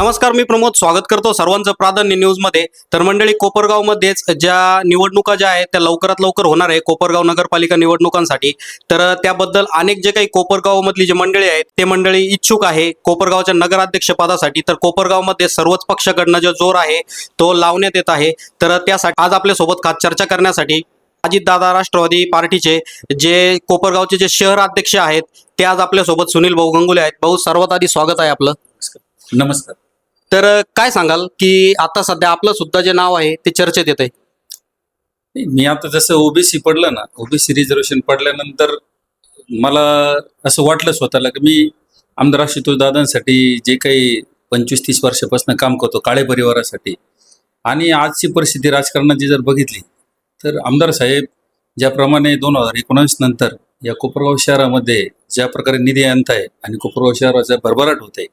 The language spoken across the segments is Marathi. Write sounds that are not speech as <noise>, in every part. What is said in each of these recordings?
नमस्कार मी प्रमोद. स्वागत करतो सर्वांचं प्राधान्य न्यूजमध्ये. तर मंडळी कोपरगावमध्येच ज्या निवडणुका ज्या आहेत त्या लवकरात लवकर होणार आहे कोपरगाव नगरपालिका निवडणुकांसाठी. तर त्याबद्दल अनेक जे काही कोपरगावमधली जी मंडळी आहेत ते मंडळी इच्छुक आहे कोपरगावच्या नगराध्यक्ष पदासाठी तर कोपरगावमध्ये सर्वच पक्षाकडनं जो जोर आहे तो लावण्यात येत आहे. तर त्यासाठी आज आपल्यासोबत चर्चा करण्यासाठी अजितदादा राष्ट्रवादी पार्टीचे जे कोपरगावचे जे शहर अध्यक्ष आहेत ते आज आपल्यासोबत सुनील भाऊ गंगुले आहेत. भाऊ सर्वात आधी स्वागत आहे आपलं. नमस्कार. तर काय सांगाल की आता सध्या आपलं सुद्धा जे नाव आहे ते चर्चेत येत आहे मी आता जसं ओबीसी पडलं ना ओबीसी रिझर्वेशन पडल्यानंतर मला असं वाटलं स्वतःला की मी आमदार आशुतोष दादांसाठी जे काही पंचवीस तीस वर्षापासून काम करतो काळे परिवारासाठी आणि आजची परिस्थिती राजकारणाची जर बघितली तर आमदार साहेब ज्याप्रमाणे दोन हजार एकोणावीस नंतर या कोपरगाव शहरामध्ये ज्या प्रकारे निधी आणत आहे आणि कोपरगाव शहराचा भरभराट होत आहे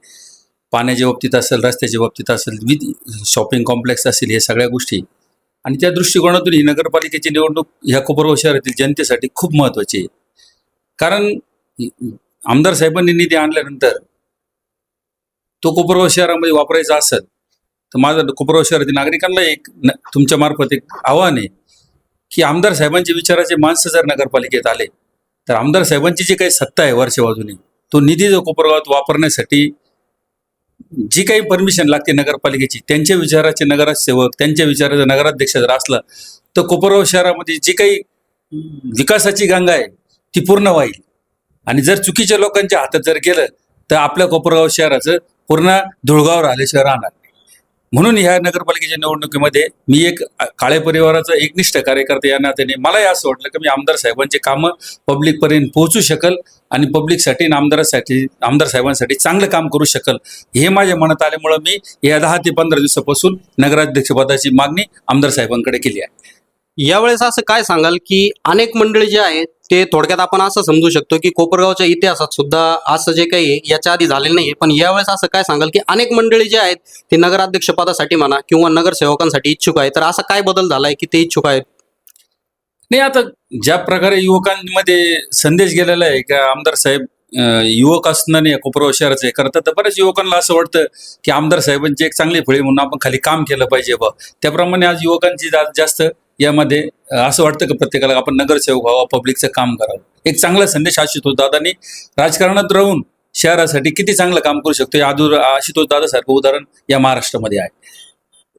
पाण्याच्या बाबतीत असेल रस्त्याच्या बाबतीत असेल विथ शॉपिंग कॉम्प्लेक्स असेल हे सगळ्या गोष्टी. आणि त्या दृष्टिकोनातून ही नगरपालिकेची निवडणूक ह्या कोपरगाव शहरातील जनतेसाठी खूप महत्त्वाची आहे. कारण आमदार साहेबांनी निधी आणल्यानंतर तो कोपरगाव शहरामध्ये वापरायचा असेल तर माझं कोपरगाव शहरातील नागरिकांना एक न- तुमच्या मार्फत एक आव्हान आहे की आमदार साहेबांच्या विचाराचे माणसं जर नगरपालिकेत आले तर आमदार साहेबांची जी काही सत्ता आहे वरच्या बाजूने तो निधी जो कोपरगावात वापरण्यासाठी जी काही परमिशन लागते नगरपालिकेची त्यांच्या विचाराचे नगरसेवक त्यांच्या विचाराचा नगराध्यक्ष जर असला तर कोपरगाव शहरामध्ये जी काही विकासाची गंगा आहे ती पूर्ण होईल आणि जर चुकीच्या लोकांच्या हातात जर गेलं तर आपल्या कोपरगाव शहराचं पूर्ण धुळगावर आल्याशिवाय राहणार नाही. म्हणून ह्या नगरपालिकेच्या निवडणुकीमध्ये मी एक काळे परिवाराचा एकनिष्ठ कार्यकर्ते या नात्याने मलाही असं वाटलं की मी आमदार साहेबांचे कामं पब्लिकपर्यंत पोहोचू शकल आणि पब्लिकसाठी आणि आमदारासाठी आमदार साहेबांसाठी चांगलं काम करू शकल. हे माझ्या मनात आल्यामुळं मी या दहा ते पंधरा दिवसापासून नगराध्यक्षपदाची मागणी आमदार साहेबांकडे केली आहे. यावेळेस असं काय सांगाल की अनेक मंडळी जे आहेत ते थोडक्यात आपण असं समजू शकतो की कोपरगावच्या इतिहासात सुद्धा असं जे काही आहे, याच्या आधी झालेलं नाही पण यावेळेस असं काय सांगाल की अनेक मंडळी जे आहेत ते नगराध्यक्ष पदासाठी म्हणा किंवा नगरसेवकांसाठी इच्छुक आहे तर असा काय बदल झालाय की ते इच्छुक आहेत? नाही आता ज्या प्रकारे युवकांमध्ये संदेश गेलेला आहे का आमदार साहेब युवक असणारे कोपरगाव शहराचे करतात तर बऱ्याच युवकांना असं वाटतं की आमदार साहेबांची एक चांगली फळी म्हणून आपण खाली काम केलं पाहिजे बा. त्याप्रमाणे आज युवकांची जास्त यामध्ये असं वाटतं की प्रत्येकाला आपण नगरसेवक व्हावा पब्लिकचं काम करावं? एक चांगला संदेश आशुतोष दादांनी राजकारणात राहून शहरासाठी किती चांगलं काम करू शकतो या आदूर आशुतोष दादासारखं उदाहरण या महाराष्ट्रामध्ये आहे.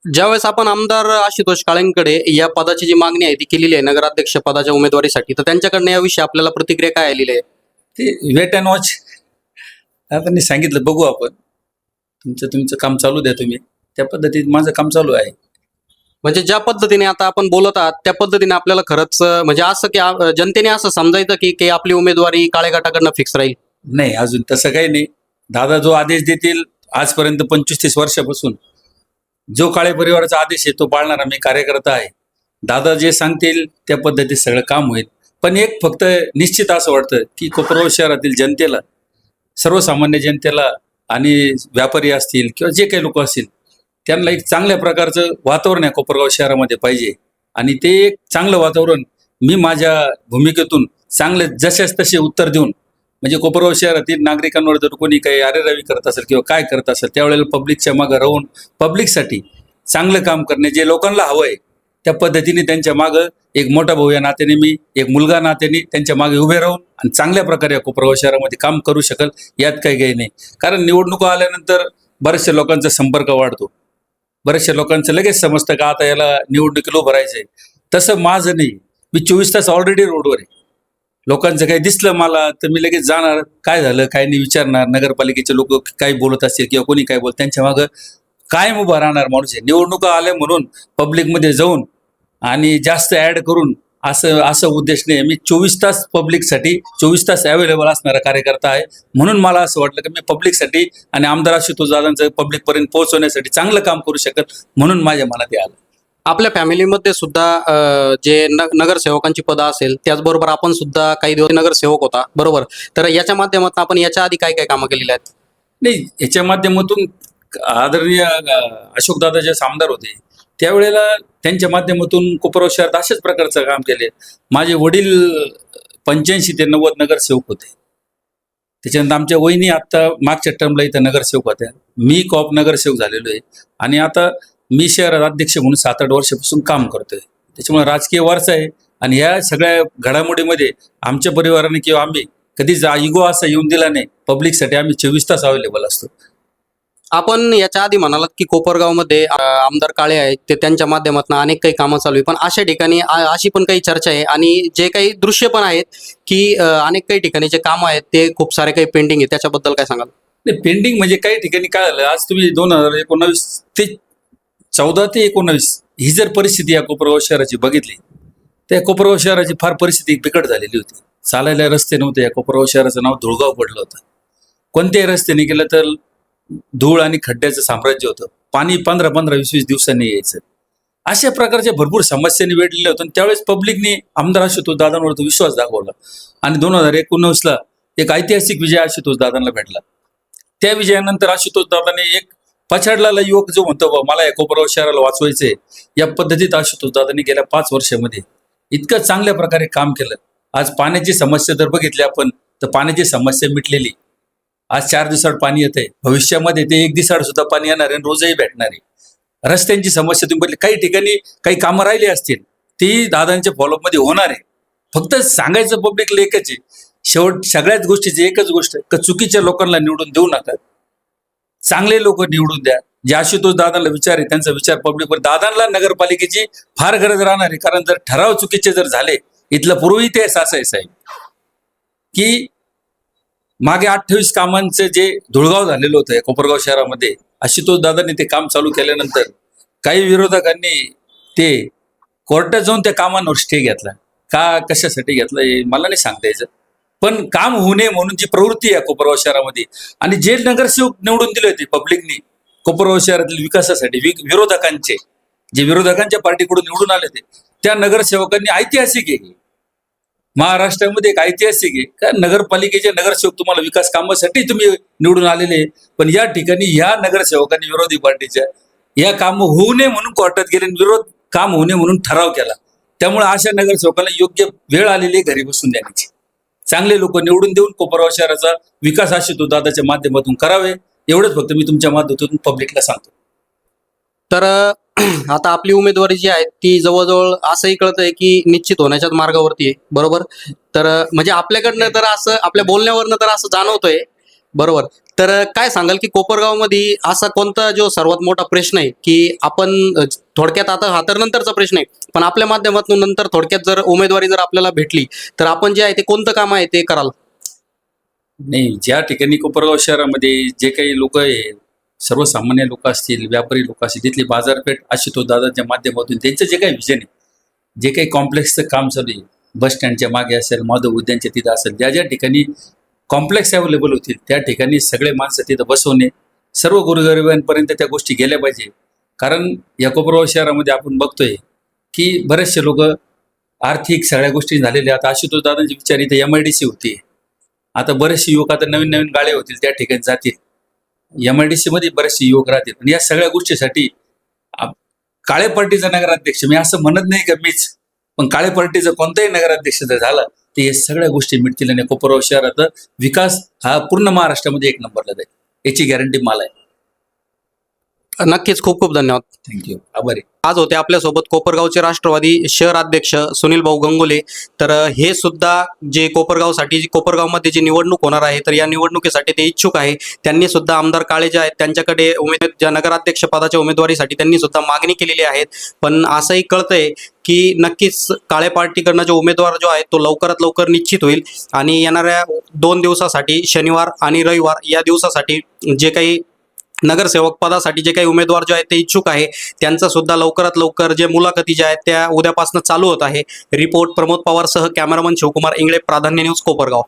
ज्यावेळेस आपण आमदार आशुतोष काळेंकडे या पदाची जी मागणी आहे ती केलेली आहे नगराध्यक्ष पदाच्या उमेदवारीसाठी तर त्यांच्याकडनं याविषयी आपल्याला प्रतिक्रिया काय आलेली आहे? ते वेट अँड वॉच आता मी सांगितलं बघू आपण. तुमचं तुमचं काम चालू द्या तुम्ही. त्या पद्धतीत माझं काम चालू आहे. म्हणजे ज्या पद्धतीने आता आपण बोलत आहात त्या पद्धतीने आपल्याला खरंच म्हणजे असं की जनतेने असं समजायचं की की आपली उमेदवारी काळे गटाकडनं फिक्स राहील? नाही अजून तसं काही नाही. दादा जो आदेश देतील आजपर्यंत पंचवीस तीस वर्षापासून जो काळे परिवाराचा आदेश आहे तो पाळणारा मी कार्यकर्ता आहे. दादा जे सांगतील त्या पद्धतीत सगळं काम होईल. पण एक फक्त निश्चित असं वाटतं की कोपरगाव शहरातील जनतेला सर्वसामान्य जनतेला आणि व्यापारी असतील किंवा जे काही लोक असतील त्यांना एक चांगल्या प्रकारचं वातावरण या कोपरगाव शहरामध्ये पाहिजे. आणि ते एक चांगलं वातावरण मी माझ्या भूमिकेतून चांगले जशाच तसे उत्तर देऊन म्हणजे कोपरगाव शहरातील नागरिकांवर जर कोणी काही आरेरावी करत असेल किंवा काय करत असेल त्यावेळेला पब्लिकच्या मागं राहून पब्लिकसाठी चांगलं काम करणे जे लोकांना हवं आहे त्या पद्धतीने त्यांच्या मागं एक मोठा भाऊ या नात्याने मी एक मुलगा नात्याने त्यांच्या मागे उभे राहून आणि चांगल्या प्रकारे या कोपरगाव शहरामध्ये काम करू शकल यात काही काही नाही. कारण निवडणुका आल्यानंतर बऱ्याचशा लोकांचा संपर्क वाढतो. बऱ्याचशा लोकांचं लगेच समजतं का आता याला निवडणुकीला उभं राहायचंय. तसं माझं नाही. मी चोवीस तास ऑलरेडी रोडवर आहे. लोकांचं काही दिसलं मला तर मी लगेच जाणार. काय झालं काय नाही विचारणार. नगरपालिकेचे लोक काय बोलत असतील किंवा कोणी काय बोलत त्यांच्या मागं कायम उभा राहणार माणूस आहे. निवडणुका आल्या म्हणून पब्लिकमध्ये जाऊन आणि जास्त ऍड करून असं असं उद्देश नाही. मी चोवीस तास पब्लिकसाठी चोवीस तास अवेलेबल असणारा कार्यकर्ता आहे. म्हणून मला असं वाटलं की मी पब्लिकसाठी आणि आमदार आशुतोष दादांचं पब्लिकपर्यंत पोहोचवण्यासाठी चांगलं काम करू शकत म्हणून माझ्या मनात हे आलं. आपल्या फॅमिलीमध्ये सुद्धा जे नगरसेवकांची पदं असेल त्याचबरोबर आपण सुद्धा काही दिवस नगरसेवक होता बरोबर? तर याच्या माध्यमातून आपण याच्या आधी काय काय कामं केलेली आहेत? नाही याच्या माध्यमातून आदरणीय अशोक दादा जे आमदार होते त्यावेळेला त्यांच्या माध्यमातून कोपरगाव शहरात अशाच प्रकारचं काम केले. माझे वडील पंच्याऐंशी ते नव्वद नगरसेवक होते. त्याच्यानंतर आमच्या वहिनी आता मागच्या टर्मला इथं नगरसेवक होत्या. मी कॉप नगरसेवक झालेलो आहे. आणि आता मी शहरात अध्यक्ष म्हणून सात आठ वर्षापासून काम करतोय. त्याच्यामुळे राजकीय वारसा आहे. आणि या सगळ्या घडामोडीमध्ये आमच्या परिवाराने किंवा आम्ही कधीच इगो असा येऊन दिला नाही. पब्लिकसाठी आम्ही चोवीस तास अवेलेबल असतो. आपण याच्या आधी म्हणालात की कोपरगावमध्ये आमदार काळे आहेत ते त्यांच्या माध्यमातून अनेक काही कामं चालू आहे. पण अशा ठिकाणी अशी पण काही चर्चा आहे आणि जे काही दृश्य पण आहेत की अनेक काही ठिकाणी जे कामं आहेत ते खूप सारे काही पेंडिंग आहे त्याच्याबद्दल काय सांगाल? नाही पेंडिंग म्हणजे काही ठिकाणी काय झालं आज तुम्ही दोन हजार एकोणावीस ते चौदा ते एकोणावीस ही जर परिस्थिती या कोपरगाव शहराची बघितली त्या कोपरगाव शहराची फार परिस्थिती बिकट झालेली होती. चालायला रस्ते नव्हते या कोपरगाव शहराचं नाव धुळगाव पडलं होतं. कोणत्याही रस्त्याने गेलं तर धूळ आणि खड्ड्याचं साम्राज्य होतं. पाणी पंधरा पंधरा वीस वीस दिवसांनी यायचं. अशा प्रकारच्या भरपूर समस्यांनी वेढलेल्या होत्या. आणि त्यावेळेस पब्लिकने आमदार आशुतोष दादांवर विश्वास दाखवला. आणि दोन हजार एकोणीसला एक ऐतिहासिक विजय आशुतोष दादांना भेटला. त्या विजयानंतर आशुतोष दादाने एक पछाडलेला युवक जो म्हणतो मला या कोपराव शहराला वाचवायचंय. या पद्धतीत आशुतोष दादांनी गेल्या पाच वर्षामध्ये इतकं चांगल्या प्रकारे काम केलं. आज पाण्याची समस्या जर बघितली आपण तर पाण्याची समस्या मिटलेली. आज चार दिवसाड पाणी येते भविष्यामध्ये ते एक दिवसाड सुद्धा पाणी येणार आहे आणि रोजही भेटणार आहे. रस्त्यांची समस्या तुम्ही बघितली काही ठिकाणी काही कामं राहिली असतील ती दादांच्या फॉलोअपमध्ये होणार आहे. फक्त सांगायचं पब्लिकला एकच आहे शेवट सगळ्याच गोष्टीची एकच गोष्ट आहे, का चुकीच्या लोकांना निवडून देऊ नका. चांगले लोक निवडून द्या. जे आशुतोष दादांना विचार आहे त्यांचा विचार पब्लिकवर दादांना नगरपालिकेची फार गरज राहणार आहे कारण जर ठराव चुकीचे जर झाले इथलं पूर्वी इतिहास असा आहे साहेब की मागे अठ्ठावीस कामांचं जे धुळगाव झालेलं होतं कोपरगाव शहरामध्ये आशुतोष दादांनी ते काम चालू केल्यानंतर काही विरोधकांनी ते कोर्टात जाऊन त्या कामांवर स्टे घेतला. का कशासाठी घेतला हे मला नाही सांगता यायचं. पण काम होऊ नये म्हणून जी प्रवृत्ती आहे कोपरगाव शहरामध्ये आणि जे नगरसेवक निवडून दिले होते पब्लिकनी कोपरगाव शहरातील विकासासाठी वि- विरोधकांचे जे विरोधकांच्या पार्टीकडून निवडून आले होते त्या नगरसेवकांनी ऐतिहासिक आहे महाराष्ट्रामध्ये एक ऐतिहासिक आहे का? नगरपालिकेचे नगरसेवक तुम्हाला विकास कामासाठी तुम्ही निवडून आलेले पण या ठिकाणी ह्या नगरसेवकांनी विरोधी पार्टीच्या या काम होऊ नये म्हणून कोर्टात गेले आणि विरोध काम होऊ नये म्हणून ठराव केला. त्यामुळे अशा नगरसेवकांना योग्य वेळ आलेली आहे घरी बसून देण्याची चांगले लोक निवडून देऊन कोपरगाव शहराचा विकास हा तो दादाच्या माध्यमातून करावे. एवढंच फक्त मी तुमच्या माध्यमातून पब्लिकला सांगतो. तर <clears throat> आता आपली उमेदवारी जी आहे ती जवळजवळ असंही कळत आहे की निश्चित होण्याच्या मार्गावरती आहे. बरोबर? तर म्हणजे आपल्याकडनं तर असं आपल्या बोलण्यावरनं तर असं जाणवतंय. बरोबर? तर काय सांगाल की कोपरगावमध्ये असा कोणता जो सर्वात मोठा प्रश्न आहे की आपण थोडक्यात आता हा तर नंतरचा प्रश्न आहे पण आपल्या माध्यमातून नंतर थोडक्यात जर उमेदवारी जर आपल्याला भेटली तर आपण जे आहे ते कोणतं काम आहे ते कराल? नाही ज्या ठिकाणी कोपरगाव शहरामध्ये जे काही लोक आहे सर्वसामान्य लोक असतील व्यापारी लोक असतील तिथली बाजारपेठ आशुतोष दादाच्या माध्यमातून त्यांचं जे काही विजन आहे जे काही कॉम्प्लेक्सचं काम चालू आहे बस स्टँडच्या मागे असेल माधव उद्यानच्या तिथं असेल ज्या ज्या ठिकाणी कॉम्प्लेक्स अवेलेबल होतील त्या ठिकाणी सगळे माणसं तिथं बसवणे सर्व गुरुगरिबांपर्यंत त्या गोष्टी गेल्या पाहिजे. कारण या कोपरगाव शहरामध्ये आपण बघतोय की बरेचसे लोक आर्थिक सगळ्या गोष्टी झालेल्या आता आशुतोष दादांचे विचार इथे एम आय डी सी होती. आता बरेचसे युवक आता नवीन नवीन गाळे होतील त्या ठिकाणी जातील. एम आय डी सी मध्ये बरेचसे युवक राहतील आणि या सगळ्या गोष्टीसाठी काळे पार्टीचा नगराध्यक्ष मी असं म्हणत नाही का मीच पण काळे पार्टीचा कोणताही नगराध्यक्ष जर झाला तर या सगळ्या गोष्टी मिळतील आणि कोपरगाव शहराचा विकास हा पूर्ण महाराष्ट्रामध्ये एक नंबरला जाईल. याची गॅरंटी मला आहे. नक्कीच खूप खूप धन्यवाद. थँक्यू आभारी. आज होते आपल्यासोबत कोपरगावचे राष्ट्रवादी शहर अध्यक्ष सुनील भाऊ गंगोले. तर हे सुद्धा जे कोपरगावसाठी कोपरगावमध्ये जी निवडणूक होणार आहे तर या निवडणुकीसाठी ते इच्छुक आहे. त्यांनी सुद्धा आमदार काळे जे आहेत त्यांच्याकडे उमेद ज्या नगराध्यक्ष पदाच्या उमेदवारीसाठी त्यांनी सुद्धा मागणी केलेली आहे. पण असंही कळतंय की नक्कीच काळे पार्टीकडनं जो उमेदवार जो आहे तो लवकरात लवकर निश्चित होईल. आणि येणाऱ्या दोन दिवसासाठी शनिवार आणि रविवार या दिवसासाठी जे काही नगरसेवक पदासाठी जे काही उमेदवार जे आहेत ते इच्छुक आहे त्यांचं सुद्धा लवकरात लवकर जे मुलाखती ज्या आहेत त्या उद्यापासून चालू होत आहे. रिपोर्ट प्रमोद पवारसह कॅमेरामन शिवकुमार इंगळे प्राधान्य न्यूज कोपरगाव.